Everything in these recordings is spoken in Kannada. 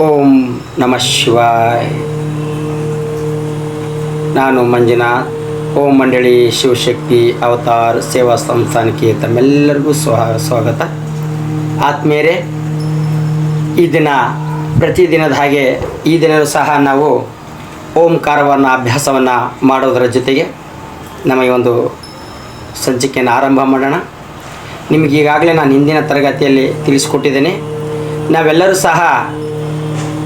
ಓಂ ನಮಃ ಶಿವಾಯ್. ನಾನು ಮಂಜುನಾಥ್ ಓಂ ಮಂಡಳಿ ಶಿವಶಕ್ತಿ ಅವತಾರ್ ಸೇವಾ ಸಂಸ್ಥಾನಕ್ಕೆ ತಮ್ಮೆಲ್ಲರಿಗೂ ಸ್ವಾ, ಸ್ವಾಗತ. ಆತ್ಮೇರೆ ಈ ದಿನ ಪ್ರತಿದಿನದ ಹಾಗೆ ಈ ದಿನವೂ ಸಹ ನಾವು ಓಂಕಾರವನ್ನು, ಅಭ್ಯಾಸವನ್ನು ಮಾಡೋದರ ಜೊತೆಗೆ ನಮಗೆ ಒಂದು ಸಂಚಿಕೆಯನ್ನು ಆರಂಭ ಮಾಡೋಣ. ನಿಮಗೀಗಾಗಲೇ ನಾನು ಹಿಂದಿನ ತರಗತಿಯಲ್ಲಿ ತಿಳಿಸ್ಕೊಟ್ಟಿದ್ದೇನೆ. ನಾವೆಲ್ಲರೂ ಸಹ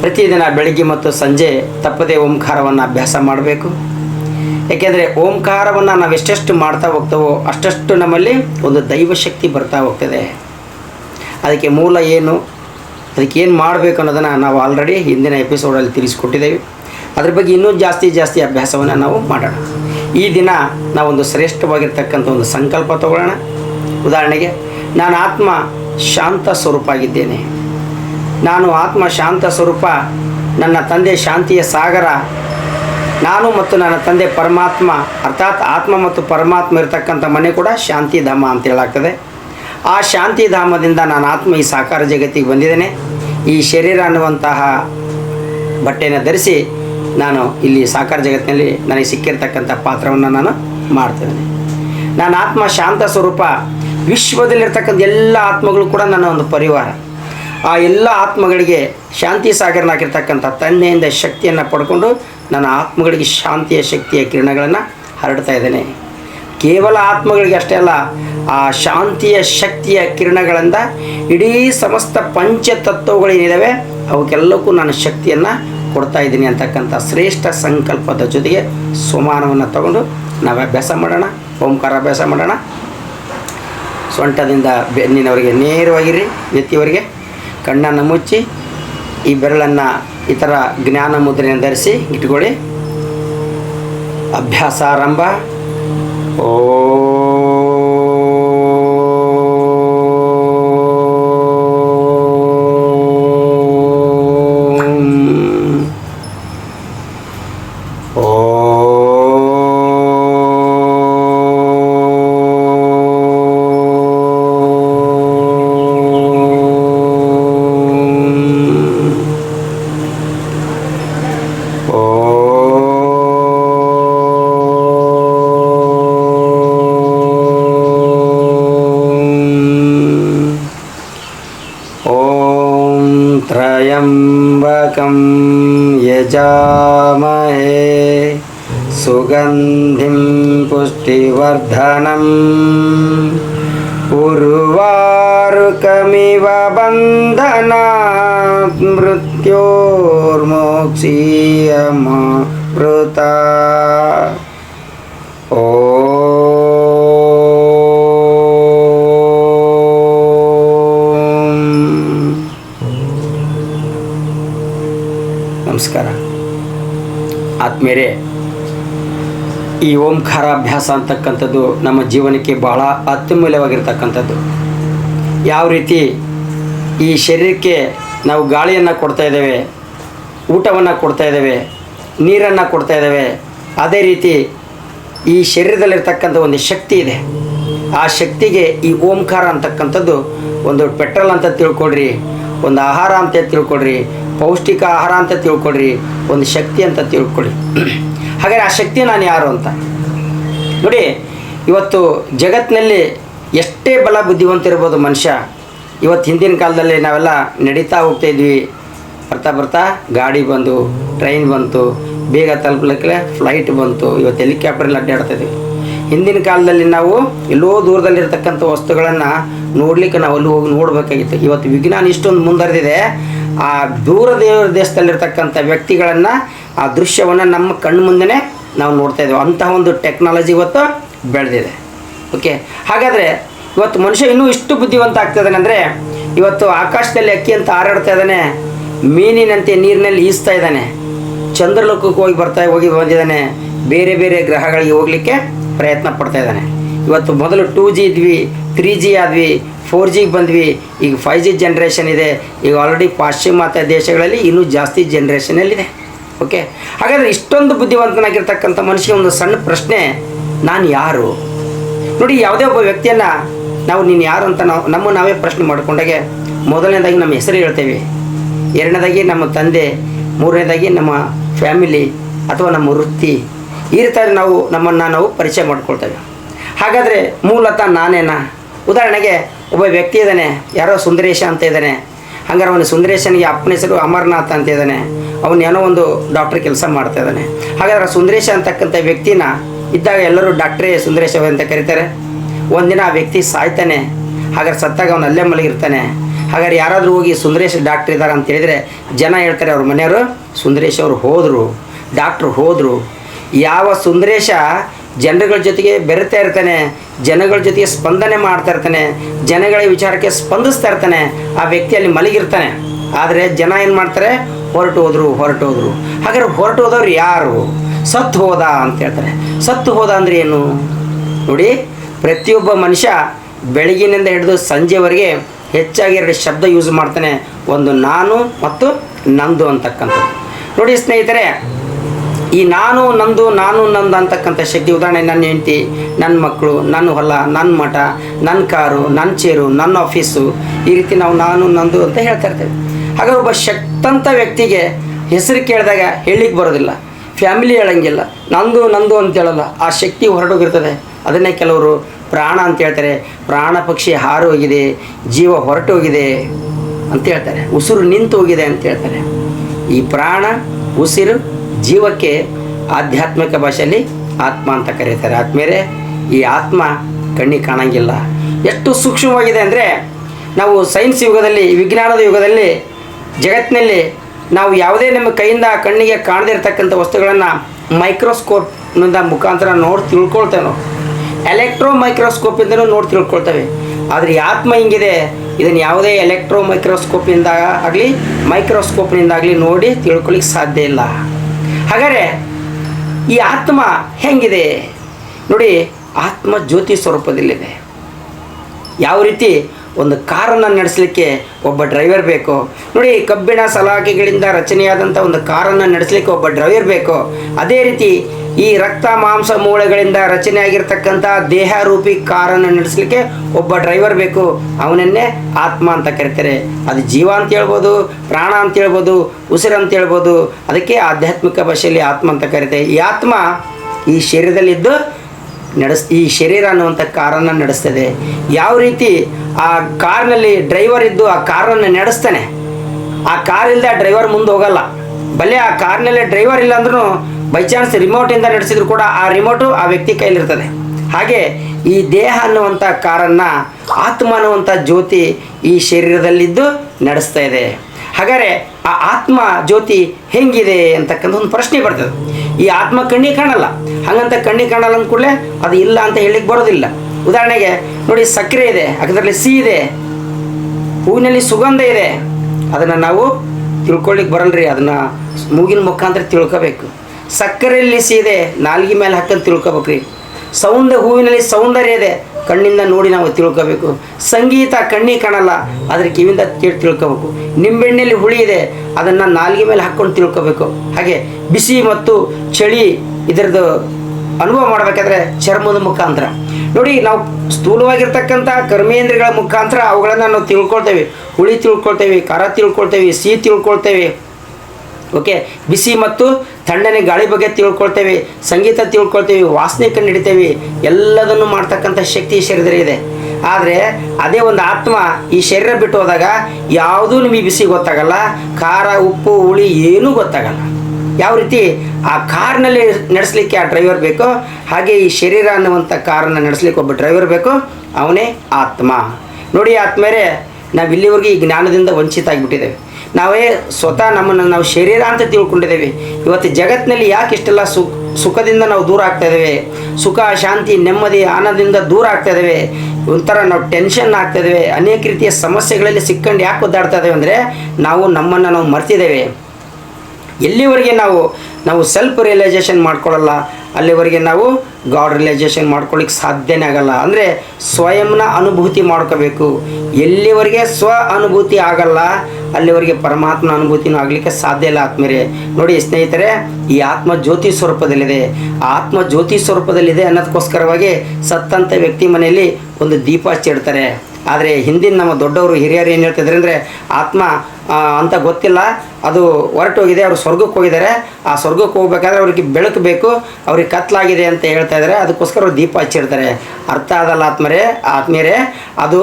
ಪ್ರತಿದಿನ ಬೆಳಗ್ಗೆ ಮತ್ತು ಸಂಜೆ ತಪ್ಪದೇ ಓಂಕಾರವನ್ನು ಅಭ್ಯಾಸ ಮಾಡಬೇಕು. ಏಕೆಂದರೆ ಓಂಕಾರವನ್ನು ನಾವು ಎಷ್ಟೆಷ್ಟು ಮಾಡ್ತಾ ಹೋಗ್ತವೋ ಅಷ್ಟಷ್ಟು ನಮ್ಮಲ್ಲಿ ಒಂದು ದೈವಶಕ್ತಿ ಬರ್ತಾ ಹೋಗ್ತದೆ. ಅದಕ್ಕೆ ಮೂಲ ಏನು, ಅದಕ್ಕೆ ಏನು ಮಾಡಬೇಕು ಅನ್ನೋದನ್ನು ನಾವು ಆಲ್ರೆಡಿ ಹಿಂದಿನ ಎಪಿಸೋಡಲ್ಲಿ ತಿಳಿಸ್ಕೊಟ್ಟಿದ್ದೇವೆ. ಅದ್ರ ಬಗ್ಗೆ ಇನ್ನೂ ಜಾಸ್ತಿ ಜಾಸ್ತಿ ಅಭ್ಯಾಸವನ್ನು ನಾವು ಮಾಡೋಣ. ಈ ದಿನ ನಾವೊಂದು ಶ್ರೇಷ್ಠವಾಗಿರ್ತಕ್ಕಂಥ ಒಂದು ಸಂಕಲ್ಪ ತಗೊಳ್ಳೋಣ. ಉದಾಹರಣೆಗೆ, ನಾನು ಆತ್ಮ ಶಾಂತ ಸ್ವರೂಪ ಆಗಿದ್ದೇನೆ ನಾನು ಆತ್ಮ ಶಾಂತ ಸ್ವರೂಪ, ನನ್ನ ತಂದೆ ಶಾಂತಿಯ ಸಾಗರ, ನಾನು ಮತ್ತು ನನ್ನ ತಂದೆ ಪರಮಾತ್ಮ, ಅರ್ಥಾತ್ ಆತ್ಮ ಮತ್ತು ಪರಮಾತ್ಮ ಇರತಕ್ಕಂಥ ಮನೆ ಕೂಡ ಶಾಂತಿಧಾಮ ಅಂತ ಹೇಳಾಗ್ತದೆ ಆ ಶಾಂತಿಧಾಮದಿಂದ ನಾನು ಆತ್ಮ ಈ ಸಾಕಾರ ಜಗತ್ತಿಗೆ ಬಂದಿದ್ದೇನೆ. ಈ ಶರೀರ ಅನ್ನುವಂತಹ ಬಟ್ಟೆಯನ್ನು ಧರಿಸಿ ನಾನು ಇಲ್ಲಿ ಸಾಕಾರ ಜಗತ್ತಿನಲ್ಲಿ ನನಗೆ ಸಿಕ್ಕಿರ್ತಕ್ಕಂಥ ಪಾತ್ರವನ್ನು ನಾನು ಮಾಡ್ತಿದ್ದೇನೆ. ನಾನು ಆತ್ಮ ಶಾಂತ ಸ್ವರೂಪ, ವಿಶ್ವದಲ್ಲಿರ್ತಕ್ಕಂಥ ಎಲ್ಲ ಆತ್ಮಗಳು ಕೂಡ ನನ್ನ ಒಂದು ಪರಿವಾರ. ಆ ಎಲ್ಲ ಆತ್ಮಗಳಿಗೆ ಶಾಂತಿ ಸಾಗರನಾಗಿರ್ತಕ್ಕಂಥ ತಂದೆಯಿಂದ ಶಕ್ತಿಯನ್ನು ಪಡ್ಕೊಂಡು ನನ್ನ ಆತ್ಮಗಳಿಗೆ ಶಾಂತಿಯ ಶಕ್ತಿಯ ಕಿರಣಗಳನ್ನು ಹರಡ್ತಾ ಇದ್ದೇನೆ. ಕೇವಲ ಆತ್ಮಗಳಿಗೆ ಅಷ್ಟೇ ಅಲ್ಲ, ಆ ಶಾಂತಿಯ ಶಕ್ತಿಯ ಕಿರಣಗಳಿಂದ ಇಡೀ ಸಮಸ್ತ ಪಂಚತತ್ವಗಳೇನಿದ್ದಾವೆ ಅವಕ್ಕೆಲ್ಲಕ್ಕೂ ನಾನು ಶಕ್ತಿಯನ್ನು ಕೊಡ್ತಾ ಇದ್ದೀನಿ ಅಂತಕ್ಕಂಥ ಶ್ರೇಷ್ಠ ಸಂಕಲ್ಪದ ಜೊತೆಗೆ ಸೋಮಾನವನ್ನು ತಗೊಂಡು ನಾವು ಅಭ್ಯಾಸ ಮಾಡೋಣ, ಓಂಕಾರ ಅಭ್ಯಾಸ ಮಾಡೋಣ. ಸೊಂಟದಿಂದ ಬೆನ್ನಿನವರಿಗೆ ನೇರವಾಗಿರಿ ನೆತ್ತಿಯವರೆಗೆ. ಕಣ್ಣನ್ನು ಮುಚ್ಚಿ ಈ ಬೆರಳನ್ನು ಇತರ ಜ್ಞಾನ ಮುದ್ರೆಯನ್ನು ಧರಿಸಿ ಇಟ್ಕೊಳ್ಳಿ. ಅಭ್ಯಾಸ ಆರಂಭ ಓ त्र्यम्बकं यजामहे। सुगन्धिं पुष्टिवर्धनम्। उर्वारुकमिव बन्धनात् मृत्योर्मोक्षीयमृता ಓಂ ಆತ್ಮೀಯರೇ, ಈ ಓಂಕಾರ ಅಭ್ಯಾಸ ಅಂತಕ್ಕಂಥದ್ದು ನಮ್ಮ ಜೀವನಕ್ಕೆ ಬಹಳ ಅತ್ಯಮೂಲ್ಯವಾಗಿರ್ತಕ್ಕಂಥದ್ದು ಯಾವ ರೀತಿ ಈ ಶರೀರಕ್ಕೆ ನಾವು ಗಾಳಿಯನ್ನು ಕೊಡ್ತಾ ಇದ್ದೇವೆ, ಊಟವನ್ನು ಕೊಡ್ತಾ ಇದ್ದೇವೆ, ನೀರನ್ನು ಕೊಡ್ತಾ ಇದ್ದೇವೆ, ಅದೇ ರೀತಿ ಈ ಶರೀರದಲ್ಲಿರ್ತಕ್ಕಂಥ ಒಂದು ಶಕ್ತಿ ಇದೆ. ಆ ಶಕ್ತಿಗೆ ಈ ಓಂಕಾರ ಅಂತಕ್ಕಂಥದ್ದು ಒಂದು ಪೆಟ್ರೋಲ್ ಅಂತ ತಿಳ್ಕೊಡ್ರಿ ಒಂದು ಆಹಾರ ಅಂತ ತಿಳ್ಕೊಡ್ರಿ ಪೌಷ್ಟಿಕ ಆಹಾರ ಅಂತ ತಿಳ್ಕೊಳ್ರಿ, ಒಂದು ಶಕ್ತಿ ಅಂತ ತಿಳ್ಕೊಳ್ಳಿ ಹಾಗಾದರೆ ಆ ಶಕ್ತಿ ನಾನು ಯಾರು ಅಂತ? ನೋಡಿ, ಇವತ್ತು ಜಗತ್ತಿನಲ್ಲಿ ಎಷ್ಟೇ ಬಲ ಬುದ್ಧಿವಂತ ಇರ್ಬೋದು ಮನುಷ್ಯ, ಇವತ್ತು ಹಿಂದಿನ ಕಾಲದಲ್ಲಿ ನಾವೆಲ್ಲ ನಡೀತಾ ಹೋಗ್ತಾ ಇದ್ವಿ. ಬರ್ತಾ ಬರ್ತಾ ಗಾಡಿ ಬಂದು, ಟ್ರೈನ್ ಬಂತು, ಬೇಗ ತಲುಪಲಿಕ್ಕೆ ಫ್ಲೈಟ್ ಬಂತು, ಇವತ್ತು ಹೆಲಿಕಾಪ್ಟ್ರಲ್ಲಿ ಅಡ್ಡಾಡ್ತಾ ಇದ್ವಿ. ಹಿಂದಿನ ಕಾಲದಲ್ಲಿ ನಾವು ಎಲ್ಲೋ ದೂರದಲ್ಲಿರ್ತಕ್ಕಂಥ ವಸ್ತುಗಳನ್ನು ನೋಡಲಿಕ್ಕೆ ನಾವು ಅಲ್ಲಿ ಹೋಗಿ ನೋಡಬೇಕಾಗಿತ್ತು. ಇವತ್ತು ವಿಜ್ಞಾನ ಇಷ್ಟೊಂದು ಮುಂದುವರೆದಿದೆ. ಆ ದೂರ ದೇವರ ದೇಶದಲ್ಲಿರ್ತಕ್ಕಂಥ ವ್ಯಕ್ತಿಗಳನ್ನು ಆ ದೃಶ್ಯವನ್ನು ನಮ್ಮ ಕಣ್ಣು ಮುಂದೆನೇ ನಾವು ನೋಡ್ತಾ ಇದ್ದೇವೆ. ಅಂತಹ ಒಂದು ಟೆಕ್ನಾಲಜಿ ಇವತ್ತು ಬೆಳೆದಿದೆ. ಓಕೆ ಹಾಗಾದರೆ ಇವತ್ತು ಮನುಷ್ಯ ಇನ್ನೂ ಇಷ್ಟು ಬುದ್ಧಿವಂತ ಆಗ್ತಿದ್ದಾನೆ ಅಂದರೆ ಇವತ್ತು ಆಕಾಶದಲ್ಲಿ ಅಕ್ಕಿ ಅಂತ ಹಾರಾಡ್ತಾ ಇದ್ದಾನೆ, ಮೀನಿನಂತೆ ನೀರಿನಲ್ಲಿ ಈಸ್ತಾ ಇದ್ದಾನೆ, ಚಂದ್ರಲೋಕಕ್ಕೆ ಹೋಗಿ ಬರ್ತಾ ಹೋಗಿ ಬಂದಿದ್ದಾನೆ, ಬೇರೆ ಬೇರೆ ಗ್ರಹಗಳಿಗೆ ಹೋಗಲಿಕ್ಕೆ ಪ್ರಯತ್ನ ಪಡ್ತಾ ಇದ್ದಾನೆ. ಇವತ್ತು ಮೊದಲು ಟೂ ಜಿ ಇದ್ವಿ ತ್ರೀ ಜಿ ಆದ್ವಿ ಫೋರ್ ಜಿಗೆ ಬಂದ್ವಿ. ಈಗ ಫೈವ್ ಜಿ ಜನ್ರೇಷನ್ ಇದೆ. ಈಗ ಆಲ್ರೆಡಿ ಪಾಶ್ಚಿಮಾತ್ಯ ದೇಶಗಳಲ್ಲಿ ಇನ್ನೂ ಜಾಸ್ತಿ ಜನ್ರೇಷನಲ್ಲಿದೆ ಓಕೆ ಹಾಗಾದರೆ ಇಷ್ಟೊಂದು ಬುದ್ಧಿವಂತನಾಗಿರ್ತಕ್ಕಂಥ ಮನುಷ್ಯ ಒಂದು ಸಣ್ಣ ಪ್ರಶ್ನೆ, ನಾನು ಯಾರು? ನೋಡಿ, ಯಾವುದೇ ಒಬ್ಬ ವ್ಯಕ್ತಿಯನ್ನು ನಾವು ನೀನು ಯಾರು ಅಂತ ನಾವು ನಮ್ಮ ನಾವೇ ಪ್ರಶ್ನೆ ಮಾಡಿಕೊಂಡಾಗೆ ಮೊದಲನೇದಾಗಿ ನಮ್ಮ ಹೆಸರು ಹೇಳ್ತೇವೆ. ಎರಡನೇದಾಗಿ ನಮ್ಮ ತಂದೆ, ಮೂರನೇದಾಗಿ ನಮ್ಮ ಫ್ಯಾಮಿಲಿ ಅಥವಾ ನಮ್ಮ ವೃತ್ತಿ. ಈ ರೀತಿ ನಾವು ನಮ್ಮನ್ನು ನಾವು ಪರಿಚಯ ಮಾಡ್ಕೊಳ್ತೇವೆ. ಹಾಗಾದರೆ ಮೂಲತಃ ನಾನೇನಾ? ಉದಾಹರಣೆಗೆ, ಒಬ್ಬ ವ್ಯಕ್ತಿ ಇದ್ದಾನೆ, ಯಾರೋ ಸುಂದರೇಶ ಅಂತ ಇದ್ದಾನೆ. ಹಂಗಾರೆ ಅವನು ಸುಂದರೇಶನಿಗೆ ಅಪ್ಪನ ಹೆಸರು ಅಮರನಾಥ ಅಂತ ಇದ್ದಾನೆ. ಅವನು ಏನೋ ಒಂದು ಡಾಕ್ಟ್ರ್ ಕೆಲಸ ಮಾಡ್ತಾ ಇದ್ದಾನೆ. ಹಾಗಾದ್ರೆ ಸುಂದರೇಶ ಅಂತಕ್ಕಂಥ ವ್ಯಕ್ತಿನ ಇದ್ದಾಗ ಎಲ್ಲರೂ ಡಾಕ್ಟ್ರೇ ಸುಂದರೇಶ ಅಂತ ಕರೀತಾರೆ. ಒಂದಿನ ಆ ವ್ಯಕ್ತಿ ಸಾಯ್ತಾನೆ. ಹಾಗಾದ್ರೆ ಸತ್ತಾಗ ಅವನು ಅಲ್ಲೇ ಮಲಗಿರ್ತಾನೆ. ಹಾಗಾದ್ರೆ ಯಾರಾದರೂ ಹೋಗಿ ಸುಂದರೇಶ್ ಡಾಕ್ಟ್ರ್ ಇದ್ದಾರೆ ಅಂತ ಹೇಳಿದರೆ, ಜನ ಹೇಳ್ತಾರೆ ಅವ್ರ ಮನೆಯವರು, ಸುಂದರೇಶ್ ಅವರು ಹೋದರು ಡಾಕ್ಟ್ರು ಹೋದರು. ಯಾವ ಸುಂದರೇಶ ಜನಗಳ ಜೊತೆಗೆ ಬೆರೆತಾ ಇರ್ತಾನೆ, ಜನಗಳ ಜೊತೆಗೆ ಸ್ಪಂದನೆ ಮಾಡ್ತಾ ಇರ್ತಾನೆ, ಜನಗಳ ವಿಚಾರಕ್ಕೆ ಸ್ಪಂದಿಸ್ತಾ ಇರ್ತಾನೆ, ಆ ವ್ಯಕ್ತಿ ಅಲ್ಲಿ ಮಲಗಿರ್ತಾನೆ. ಆದರೆ ಜನ ಏನು ಮಾಡ್ತಾರೆ? ಹೊರಟು ಹೋದರು ಹೊರಟು ಹೋದರು. ಹಾಗಾದ್ರೆ ಹೊರಟು ಹೋದವ್ರು ಯಾರು? ಸತ್ತು ಹೋದ ಅಂತ ಹೇಳ್ತಾರೆ. ಸತ್ತು ಹೋದ ಅಂದರೆ ಏನು? ನೋಡಿ, ಪ್ರತಿಯೊಬ್ಬ ಮನುಷ್ಯ ಬೆಳಗಿನಿಂದ ಹಿಡಿದು ಸಂಜೆವರೆಗೆ ಹೆಚ್ಚಾಗಿ ಎರಡು ಶಬ್ದ ಯೂಸ್ ಮಾಡ್ತಾನೆ. ಒಂದು ನಾನು ಮತ್ತು ನಂದು ಅಂತಕ್ಕಂಥದ್ದು. ನೋಡಿ ಸ್ನೇಹಿತರೆ ಈ ನಾನು ನಂದು ನಾನು ನಂದು ಅಂತಕ್ಕಂಥ ಶಕ್ತಿ. ಉದಾಹರಣೆ, ನನ್ನ ಹೆಂಡತಿ, ನನ್ನ ಮಕ್ಕಳು, ನನ್ನ ಹೊಲ, ನನ್ನ ಮಠ, ನನ್ನ ಕಾರು, ನನ್ನ ಚೇರು, ನನ್ನ ಆಫೀಸು ಈ ರೀತಿ ನಾವು ನಾನು ನಂದು ಅಂತ ಹೇಳ್ತಾ ಇರ್ತೇವೆ. ಹಾಗಾದ್ರೆ ಒಬ್ಬ ಶಕ್ತಂತ ವ್ಯಕ್ತಿಗೆ ಹೆಸರು ಕೇಳಿದಾಗ ಹೇಳಲಿಕ್ಕೆ ಬರೋದಿಲ್ಲ. ಫ್ಯಾಮಿಲಿ ಹೇಳಂಗಿಲ್ಲ. ನಂದು ನಂದು ಅಂತ ಹೇಳಲ್ಲ. ಆ ಶಕ್ತಿ ಹೊರಟೋಗಿರ್ತದೆ. ಅದನ್ನೇ ಕೆಲವರು ಪ್ರಾಣ ಅಂತ ಹೇಳ್ತಾರೆ. ಪ್ರಾಣ ಪಕ್ಷಿ ಹಾರು ಹೋಗಿದೆ, ಜೀವ ಹೊರಟು ಹೋಗಿದೆ ಅಂತ ಹೇಳ್ತಾರೆ. ಉಸಿರು ನಿಂತು ಹೋಗಿದೆ ಅಂತ ಹೇಳ್ತಾರೆ. ಈ ಪ್ರಾಣ, ಉಸಿರು ಜೀವಕ್ಕೆ ಆಧ್ಯಾತ್ಮಿಕ ಭಾಷೆಯಲ್ಲಿ ಆತ್ಮ ಅಂತ ಕರೀತಾರೆ. ಆದ್ಮೇಲೆ ಈ ಆತ್ಮ ಕಣ್ಣಿಗೆ ಕಾಣಂಗಿಲ್ಲ. ಎಷ್ಟು ಸೂಕ್ಷ್ಮವಾಗಿದೆ ಅಂದರೆ ನಾವು ಸೈನ್ಸ್ ಯುಗದಲ್ಲಿ, ವಿಜ್ಞಾನದ ಯುಗದಲ್ಲಿ, ಜಗತ್ತಿನಲ್ಲಿ ನಾವು ಯಾವುದೇ ನಮ್ಮ ಕೈಯಿಂದ, ಕಣ್ಣಿಗೆ ಕಾಣದೇ ಇರತಕ್ಕಂಥ ವಸ್ತುಗಳನ್ನು ಮೈಕ್ರೋಸ್ಕೋಪ್ನಿಂದ ಮುಖಾಂತರ ನೋಡಿ ತಿಳ್ಕೊಳ್ತೇವೆ ಎಲೆಕ್ಟ್ರೋ ಮೈಕ್ರೋಸ್ಕೋಪಿಂದನೂ ನೋಡಿ ತಿಳ್ಕೊಳ್ತೇವೆ. ಆದರೆ ಆತ್ಮ ಹಿಂಗಿದೆ? ಇದನ್ನು ಯಾವುದೇ ಎಲೆಕ್ಟ್ರೋ ಮೈಕ್ರೋಸ್ಕೋಪಿಂದ ಆಗಲಿ ಮೈಕ್ರೋಸ್ಕೋಪ್ನಿಂದಾಗಲಿ ನೋಡಿ ತಿಳ್ಕೊಳ್ಳಿಕ್ಕೆ ಸಾಧ್ಯ ಇಲ್ಲ. ಹಾಗಾದರೆ ಈ ಆತ್ಮ ಹೆಂಗಿದೆ? ನೋಡಿ ಆತ್ಮ ಜ್ಯೋತಿ ಸ್ವರೂಪದಲ್ಲಿದೆ. ಯಾವ ರೀತಿ ಒಂದು ಕಾರನ್ನು ನಡೆಸಲಿಕ್ಕೆ ಒಬ್ಬ ಡ್ರೈವರ್ ಬೇಕು. ನೋಡಿ, ಕಬ್ಬಿಣ ಸಲಾಕೆಗಳಿಂದ ರಚನೆಯಾದಂಥ ಒಂದು ಕಾರನ್ನು ನಡೆಸಲಿಕ್ಕೆ ಒಬ್ಬ ಡ್ರೈವರ್ ಬೇಕು. ಅದೇ ರೀತಿ ಈ ರಕ್ತ ಮಾಂಸ ಮೂಳೆಗಳಿಂದ ರಚನೆಯಾಗಿರ್ತಕ್ಕಂಥ ದೇಹರೂಪಿ ಕಾರನ್ನು ನಡೆಸಲಿಕ್ಕೆ ಒಬ್ಬ ಡ್ರೈವರ್ ಬೇಕು. ಅವನನ್ನೇ ಆತ್ಮ ಅಂತ ಕರೀತಾರೆ. ಅದು ಜೀವ ಅಂತ ಹೇಳ್ಬೋದು, ಪ್ರಾಣ ಅಂತ ಹೇಳ್ಬೋದು, ಉಸಿರು ಅಂತ ಹೇಳ್ಬೋದು. ಅದಕ್ಕೆ ಆಧ್ಯಾತ್ಮಿಕ ಭಾಷೆಯಲ್ಲಿ ಆತ್ಮ ಅಂತ ಕರೀತಾರೆ. ಈ ಆತ್ಮ ಈ ಶರೀರದಲ್ಲಿದ್ದು ನಡೆಸ್, ಈ ಶರೀರ ಅನ್ನುವಂಥ ಕಾರನ್ನು ನಡೆಸ್ತದೆ. ಯಾವ ರೀತಿ ಆ ಕಾರ್ನಲ್ಲಿ ಡ್ರೈವರ್ ಇದ್ದು ಆ ಕಾರನ್ನು ನಡೆಸ್ತಾನೆ, ಆ ಕಾರ್ ಇಲ್ಲದೆ ಆ ಡ್ರೈವರ್ ಮುಂದೆ ಹೋಗಲ್ಲ. ಬಲೆ ಆ ಕಾರ್ನಲ್ಲಿ ಡ್ರೈವರ್ ಇಲ್ಲ ಅಂದ್ರೂ ಬೈ ಚಾನ್ಸ್ ರಿಮೋಟಿಂದ ನಡೆಸಿದ್ರು ಕೂಡ ಆ ರಿಮೋಟು ಆ ವ್ಯಕ್ತಿ ಕೈಲಿರ್ತದೆ. ಹಾಗೆ ಈ ದೇಹ ಅನ್ನುವಂಥ ಕಾರನ್ನು ಆತ್ಮ ಅನ್ನುವಂಥ ಜ್ಯೋತಿ ಈ ಶರೀರದಲ್ಲಿದ್ದು ನಡೆಸ್ತಾ ಇದೆ. ಹಾಗಾದರೆ ಆ ಆತ್ಮ ಜ್ಯೋತಿ ಹೆಂಗಿದೆ ಅಂತಕ್ಕಂಥ ಒಂದು ಪ್ರಶ್ನೆ ಬರ್ತದೆ. ಈ ಆತ್ಮ ಕಣ್ಣಿಗೆ ಕಾಣಲ್ಲ. ಹಾಗಂತ ಕಣ್ಣಿಗೆ ಕಾಣಲ್ಲ ಅಂದ ಕೂಡಲೇ ಅದು ಇಲ್ಲ ಅಂತ ಹೇಳಿಕ್ಕೆ ಬರೋದಿಲ್ಲ. ಉದಾಹರಣೆಗೆ ನೋಡಿ ಸಕ್ಕರೆ ಇದೆ, ಅದರಲ್ಲಿ ಸಿ ಇದೆ, ಹೂವಿನಲ್ಲಿ ಸುಗಂಧ ಇದೆ, ಅದನ್ನು ನಾವು ತಿಳ್ಕೊಳ್ಳಿಕ್ಕೆ ಬರಲ್ರಿ, ಅದನ್ನು ಮೂಗಿನ ಮುಖಾಂತರ ತಿಳ್ಕೋಬೇಕು. ಸಕ್ಕರೆಯಲ್ಲಿ ಸಿ ಇದೆ, ನಾಲ್ಗಿ ಮೇಲೆ ಹಾಕಂತ ತಿಳ್ಕೊಬೇಕ್ರಿ. ಸೌಂದ ಹೂವಿನಲ್ಲಿ ಸೌಂದರ್ಯ ಇದೆ ಕಣ್ಣಿಂದ ನೋಡಿ ನಾವು ತಿಳ್ಕೋಬೇಕು. ಸಂಗೀತ ಕಣ್ಣಿಗೆ ಕಾಣಲ್ಲ, ಆದರೆ ಕಿವಿಂದ ಕೇಳಿ ತಿಳ್ಕೋಬೇಕು. ನಿಂಬೆಣ್ಣೆಯಲ್ಲಿ ಹುಳಿ ಇದೆ, ಅದನ್ನು ನಾಲ್ಗೆ ಮೇಲೆ ಹಾಕ್ಕೊಂಡು ತಿಳ್ಕೋಬೇಕು. ಹಾಗೆ ಬಿಸಿ ಮತ್ತು ಚಳಿ ಇದರದ್ದು ಅನುಭವ ಮಾಡಬೇಕಾದ್ರೆ ಚರ್ಮದ ಮುಖಾಂತರ. ನೋಡಿ, ನಾವು ಸ್ಥೂಲವಾಗಿರ್ತಕ್ಕಂಥ ಕರ್ಮೇಂದ್ರಿಗಳ ಮುಖಾಂತರ ಅವುಗಳನ್ನು ನಾವು ತಿಳ್ಕೊಳ್ತೇವೆ. ಹುಳಿ ತಿಳ್ಕೊಳ್ತೇವೆ, ಖಾರ ತಿಳ್ಕೊಳ್ತೇವೆ, ಸಿಹಿ ತಿಳ್ಕೊಳ್ತೇವೆ. ಓಕೆ ಬಿಸಿ ಮತ್ತು ತಣ್ಣನೆ ಗಾಳಿ ಬಗ್ಗೆ ತಿಳ್ಕೊಳ್ತೇವೆ, ಸಂಗೀತ ತಿಳ್ಕೊಳ್ತೇವೆ, ವಾಸನೆ ಕಂಡು ಹಿಡಿತೇವೆ ಎಲ್ಲದನ್ನು ಮಾಡ್ತಕ್ಕಂಥ ಶಕ್ತಿ ಈ ಶರೀರದಲ್ಲಿ ಇದೆ. ಆದರೆ ಅದೇ ಒಂದು ಆತ್ಮ ಈ ಶರೀರ ಬಿಟ್ಟು ಹೋದಾಗ ಯಾವುದೂ ನಿಮಗೆ ಬಿಸಿ ಗೊತ್ತಾಗಲ್ಲ, ಖಾರ, ಉಪ್ಪು, ಹುಳಿ ಏನೂ ಗೊತ್ತಾಗಲ್ಲ. ಯಾವ ರೀತಿ ಆ ಕಾರ್ನಲ್ಲಿ ನಡೆಸಲಿಕ್ಕೆ ಆ ಡ್ರೈವರ್ ಬೇಕು ಹಾಗೆ ಈ ಶರೀರ ಅನ್ನುವಂಥ ಕಾರನ್ನು ನಡೆಸಲಿಕ್ಕೆ ಒಬ್ಬ ಡ್ರೈವರ್ ಬೇಕು ಅವನೇ ಆತ್ಮ. ನೋಡಿ ಆತ್ಮರೇ ನಾವು ಇಲ್ಲಿವರೆಗೂ ಈ ಜ್ಞಾನದಿಂದ ವಂಚಿತ ಆಗಿಬಿಟ್ಟಿದ್ದೇವೆ ನಾವೇ ಸ್ವತಃ ನಮ್ಮನ್ನು ನಾವು ಶರೀರ ಅಂತ ತಿಳ್ಕೊಂಡಿದ್ದೇವೆ. ಇವತ್ತು ಜಗತ್ತಿನಲ್ಲಿ ಯಾಕೆ ಇಷ್ಟೆಲ್ಲ ಸುಖ ಸುಖದಿಂದ ನಾವು ದೂರ ಆಗ್ತಾ ಇದ್ದೇವೆ? ಸುಖ, ಶಾಂತಿ, ನೆಮ್ಮದಿ, ಆನಂದದಿಂದ ದೂರ ಆಗ್ತಾ ಇದ್ದೇವೆ. ಒಂಥರ ನಾವು ಟೆನ್ಷನ್ ಆಗ್ತಾ ಇದ್ದೇವೆ. ಅನೇಕ ರೀತಿಯ ಸಮಸ್ಯೆಗಳಲ್ಲಿ ಸಿಕ್ಕಂಡು ಯಾಕೆ ಒದ್ದಾಡ್ತಾ ಇದ್ದೇವೆ ಅಂದರೆ ನಾವು ನಮ್ಮನ್ನು ನಾವು ಮರ್ತಿದ್ದೇವೆ. ಎಲ್ಲಿವರೆಗೆ ನಾವು ನಾವು ಸೆಲ್ಫ್ ರಿಯಲೈಸೇಷನ್ ಮಾಡ್ಕೊಳ್ಳಲ್ಲ ಅಲ್ಲಿವರೆಗೆ ನಾವು ಗಾಡ್ ರಿಯಲೈಸೇಷನ್ ಮಾಡ್ಕೊಳ್ಳಿಕ್ಕೆ ಸಾಧ್ಯನೇ ಆಗಲ್ಲ. ಅಂದರೆ ಸ್ವಯಂನ ಅನುಭೂತಿ ಮಾಡ್ಕೋಬೇಕು. ಎಲ್ಲಿವರೆಗೆ ಸ್ವ ಅನುಭೂತಿ ಆಗಲ್ಲ, ಅಲ್ಲಿವರೆಗೆ ಪರಮಾತ್ಮನ ಅನುಭೂತಿನೂ ಆಗಲಿಕ್ಕೆ ಸಾಧ್ಯ ಇಲ್ಲ ಆತ್ಮರೇ ನೋಡಿ ಸ್ನೇಹಿತರೆ, ಈ ಆತ್ಮ ಜ್ಯೋತಿ ಸ್ವರೂಪದಲ್ಲಿದೆ. ಆತ್ಮ ಜ್ಯೋತಿ ಸ್ವರೂಪದಲ್ಲಿದೆ ಅನ್ನೋದಕ್ಕೋಸ್ಕರವಾಗಿ ಸತ್ತಂಥ ವ್ಯಕ್ತಿ ಮನೆಯಲ್ಲಿ ಒಂದು ದೀಪ ಹಚ್ಚಿಡ್ತಾರೆ ಆದರೆ ಹಿಂದಿನ ನಮ್ಮ ದೊಡ್ಡವರು ಹಿರಿಯರು ಏನು ಹೇಳ್ತಿದ್ರು ಅಂದರೆ, ಆತ್ಮ ಅಂತ ಗೊತ್ತಿಲ್ಲ. ಅದು ಹೊರಟೋಗಿದೆ, ಅವರು ಸ್ವರ್ಗಕ್ಕೆ ಹೋಗಿದ್ದಾರೆ. ಆ ಸ್ವರ್ಗಕ್ಕೆ ಹೋಗ್ಬೇಕಾದ್ರೆ ಅವ್ರಿಗೆ ಬೆಳಕು ಬೇಕು, ಅವ್ರಿಗೆ ಕತ್ಲಾಗಿದೆ ಅಂತ ಹೇಳ್ತಾ ಇದ್ದಾರೆ. ಅದಕ್ಕೋಸ್ಕರ ಅವ್ರು ದೀಪ ಹಚ್ಚಿರ್ತಾರೆ. ಅರ್ಥ ಆದಲ್ಲ ಆತ್ಮರೇ, ಆತ್ಮೀಯರೇ, ಅದು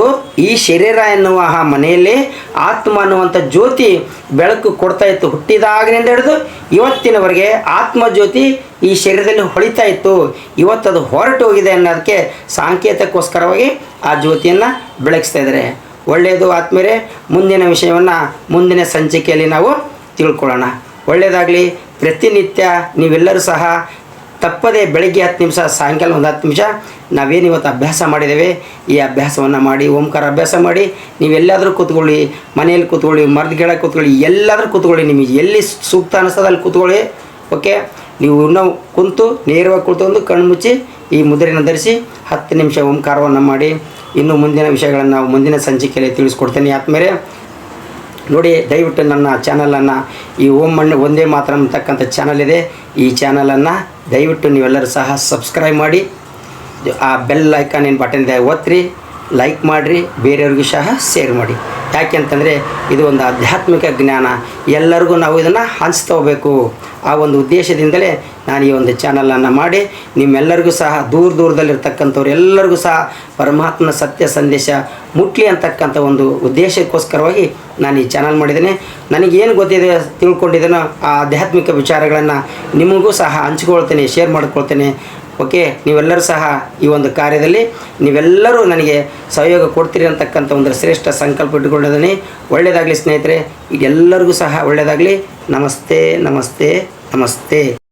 ಈ ಶರೀರ ಎನ್ನುವ ಆ ಮನೆಯಲ್ಲಿ ಆತ್ಮ ಅನ್ನುವಂಥ ಜ್ಯೋತಿ ಬೆಳಕು ಕೊಡ್ತಾ ಇತ್ತು. ಹುಟ್ಟಿದಾಗಿನಿಂದ ಹಿಡಿದು ಇವತ್ತಿನವರೆಗೆ ಆತ್ಮ ಜ್ಯೋತಿ ಈ ಶರೀರದಲ್ಲಿ ಹೊಳಿತಾ ಇತ್ತು. ಇವತ್ತದು ಹೊರಟು ಹೋಗಿದೆ ಅನ್ನೋದಕ್ಕೆ ಸಾಂಕೇತಕ್ಕೋಸ್ಕರವಾಗಿ ಆ ಜ್ಯೋತಿಯನ್ನು ಬೆಳಗಿಸ್ತಾ ಇದ್ದಾರೆ. ಒಳ್ಳೆಯದು ಆತ್ಮೀರೆ ಮುಂದಿನ ವಿಷಯವನ್ನು ಮುಂದಿನ ಸಂಚಿಕೆಯಲ್ಲಿ ನಾವು ತಿಳ್ಕೊಳ್ಳೋಣ. ಒಳ್ಳೆಯದಾಗಲಿ, ಪ್ರತಿನಿತ್ಯ ನೀವೆಲ್ಲರೂ ಸಹ ತಪ್ಪದೇ ಬೆಳಗ್ಗೆ ಹತ್ತು ನಿಮಿಷ, ಸಾಯಂಕಾಲ ಒಂದು ಹತ್ತು ನಿಮಿಷ ನಾವೇನು ಇವತ್ತು ಅಭ್ಯಾಸ ಮಾಡಿದ್ದೇವೆ, ಈ ಅಭ್ಯಾಸವನ್ನು ಮಾಡಿ, ಓಂಕಾರ ಅಭ್ಯಾಸ ಮಾಡಿ, ನೀವೆಲ್ಲಾದರೂ ಕೂತ್ಕೊಳ್ಳಿ, ಮನೆಯಲ್ಲಿ ಕೂತ್ಕೊಳ್ಳಿ, ಮರದ ಗಿಡ ಕೂತ್ಕೊಳ್ಳಿ, ಎಲ್ಲಾದರೂ ಕೂತ್ಕೊಳ್ಳಿ, ನಿಮಗೆ ಎಲ್ಲಿ ಸೂಕ್ತ ಅನ್ನಿಸ್ತದೆ ಅಲ್ಲಿ ಕೂತ್ಕೊಳ್ಳಿ, ಓಕೆ? ನೀವು ಇನ್ನೂ ಕುಂತು ನೇರವಾಗಿ ಕುಳಿತು ಕಣ್ಣು ಮುಚ್ಚಿ, ಈ ಮುದ್ರೆಯನ್ನು ಧರಿಸಿ ಹತ್ತು ನಿಮಿಷ ಓಂಕಾರವನ್ನು ಮಾಡಿ ಇನ್ನು ಮುಂದಿನ ವಿಷಯಗಳನ್ನು ನಾವು ಮುಂದಿನ ಸಂಚಿಕೆಯಲ್ಲಿ ತಿಳಿಸ್ಕೊಡ್ತೇನೆ. ಆದ್ಮೇಲೆ ನೋಡಿ, ದಯವಿಟ್ಟು ನನ್ನ ಚಾನಲನ್ನು, ಈ ಓಂ ಮಣ್ಣು ಒಂದೇ ಮಾತ್ರ ಅಂತಕ್ಕಂಥ ಚಾನಲ್ ಇದೆ. ಈ ಚಾನಲನ್ನು ದಯವಿಟ್ಟು ನೀವೆಲ್ಲರೂ ಸಹ ಸಬ್ಸ್ಕ್ರೈಬ್ ಮಾಡಿ, ಆ ಬೆಲ್ ಐಕಾನ್ ಏನು ಬಟನ್ ಒತ್ತಿರಿ ಲೈಕ್ ಮಾಡಿರಿ, ಬೇರೆಯವ್ರಿಗೂ ಸಹ ಶೇರ್ ಮಾಡಿ. ಯಾಕೆ ಅಂತಂದರೆ ಇದು ಒಂದು ಆಧ್ಯಾತ್ಮಿಕ ಜ್ಞಾನ. ಎಲ್ಲರಿಗೂ ನಾವು ಇದನ್ನು ಹಂಚ್ತಾ ಹೋಗಬೇಕು ಆ ಒಂದು ಉದ್ದೇಶದಿಂದಲೇ ನಾನು ಈ ಒಂದು ಚಾನಲನ್ನು ಮಾಡಿ, ನಿಮ್ಮೆಲ್ಲರಿಗೂ ಸಹ ದೂರ ದೂರದಲ್ಲಿರ್ತಕ್ಕಂಥವ್ರು ಎಲ್ಲರಿಗೂ ಸಹ ಪರಮಾತ್ಮನ ಸತ್ಯ ಸಂದೇಶ ಮುಟ್ಲಿ ಅಂತಕ್ಕಂಥ ಒಂದು ಉದ್ದೇಶಕ್ಕೋಸ್ಕರವಾಗಿ ನಾನು ಈ ಚಾನಲ್ ಮಾಡಿದ್ದೇನೆ. ನನಗೇನು ಗೊತ್ತಿದೆ ತಿಳ್ಕೊಂಡಿದ್ದೇನೋ ಆ ಆಧ್ಯಾತ್ಮಿಕ ವಿಚಾರಗಳನ್ನು ನಿಮಗೂ ಸಹ ಹಂಚ್ಕೊಳ್ತೇನೆ ಶೇರ್ ಮಾಡ್ಕೊಳ್ತೇನೆ. ಓಕೆ? ನೀವೆಲ್ಲರೂ ಸಹ ಈ ಒಂದು ಕಾರ್ಯದಲ್ಲಿ ನೀವೆಲ್ಲರೂ ನನಗೆ ಸಹಯೋಗ ಕೊಡ್ತೀರಿ ಅಂತಕ್ಕಂಥ ಒಂದು ಶ್ರೇಷ್ಠ ಸಂಕಲ್ಪ ಇಟ್ಟುಕೊಂಡಿದ್ದೀನಿ. ಒಳ್ಳೆಯದಾಗಲಿ ಸ್ನೇಹಿತರೆ ಎಲ್ಲರಿಗೂ ಸಹ ಒಳ್ಳೆಯದಾಗಲಿ ನಮಸ್ತೆ ನಮಸ್ತೆ ನಮಸ್ತೆ.